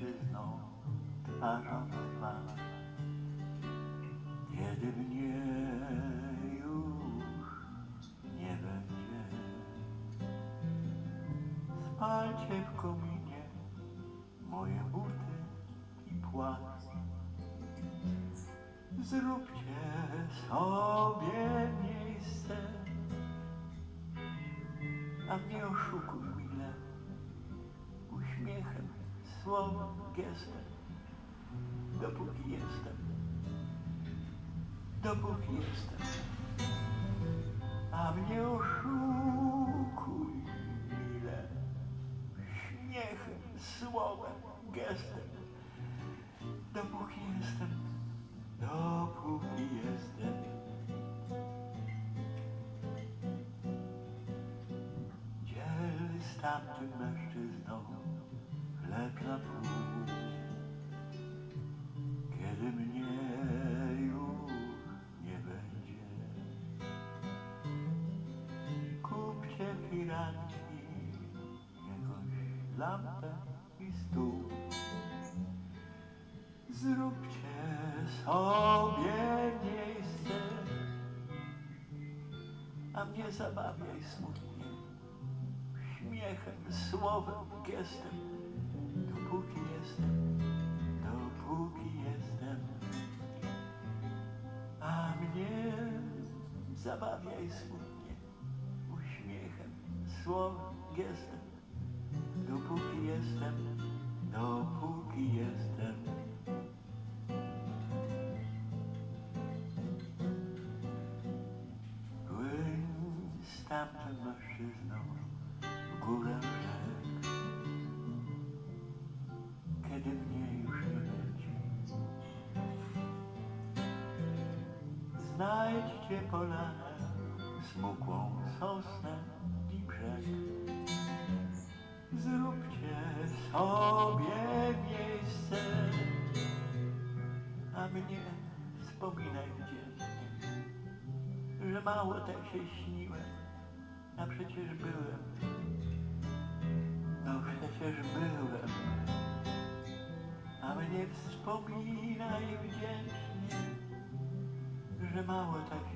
mężczyzną twarzą w twarz. Kiedy mnie już nie będzie, spalcie w kominie moje buty i płaszcz. Zróbcie sobie miejsce, a mnie oszukuj słowem, gestem, dopóki jestem, dopóki jestem, a mnie oszukuj mile, śmiechem, słowem, gestem, dopóki jestem, dopóki jestem. Dziel z tamtym mężczyzną pół, kiedy mnie już nie będzie. Kupcie firanki, jakąś lampę i stół. Zróbcie sobie miejsce, a mnie zabawiaj smutnie, śmiechem, słowem, gestem, jestem, dopóki jestem. A mnie zabawiaj smutnie, uśmiechem, słowem, gestem, dopóki jestem, dopóki jestem. Płyń z tamtym mężczyzną Znajdźcie polanę, smukłą sosnę i brzeg. Zróbcie sobie miejsce, a mnie wspominaj wdzięcznie że mało tak się śniłem, a przecież byłem. No przecież byłem. A mnie wspominaj wdzięcznie, że mało tak się